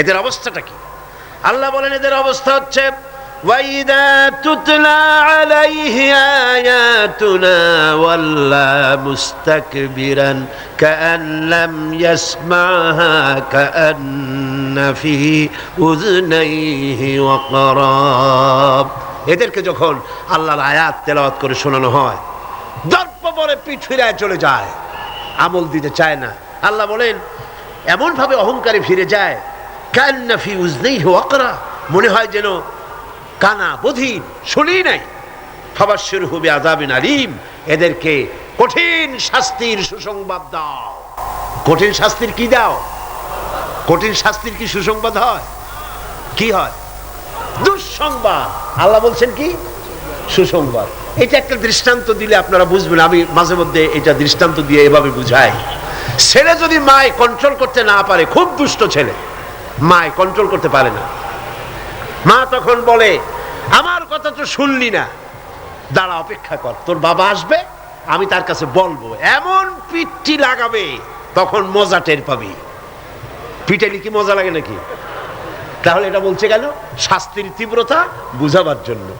এদের অবস্থাটা কি আল্লাহ বলেন এদের অবস্থা হচ্ছে وَإِذَا تُتْلَى عَلَيْهِ آيَاتُنَا وَلَّى مُسْتَكْبِرًا كَأَن لَّمْ يَسْمَعْهَا كَأَنَّ فِي أُذُنَيْهِ وَقْرًا এদেরকে যখন আল্লাহর আয়াত তেলাওয়াত করে শোনানো হয় দর্প পরে পিঠ ফিরায় চলে যায় আমল দিতে চায় না আল্লাহ বলেন এমন ভাবে অহংকারে ফিরে যায় কান্না ফি উজনেই ওয়াকরা মনে হয় যেন কানা বধির শুনি নাই। ফাবাসির হবে আজাবিন আলিম। এদেরকে কঠিন শাস্তির সুসংবাদ দাও। কঠিন শাস্তির কি দাও? কঠিন শাস্তির কি সুসংবাদ হয়? কি হয়? দুঃসংবাদ। আল্লাহ বলছেন কি? সুসংবাদ। এটা একটা দৃষ্টান্ত দিলে আপনারা বুঝবেন। আমি মাঝে মধ্যে এটা দৃষ্টান্ত দিয়ে এভাবে বুঝাই। ছেলে যদি মায় কন্ট্রোল করতে না পারে, খুব দুষ্ট ছেলে। মায় কন্ট্রোল করতে পারে না। মা তখন বলে, আমার কথা তো শুনলি না। দাঁড়া, অপেক্ষা কর। তোর বাবা আসবে, আমি তার কাছে বলব। এমন পিঠটি লাগাবে, তখন মজা টের পাবি। পিঠে কি মজা লাগে নাকি? তাহলে এটা বলছে কেন? শাস্তির তীব্রতা বুঝাবার জন্য।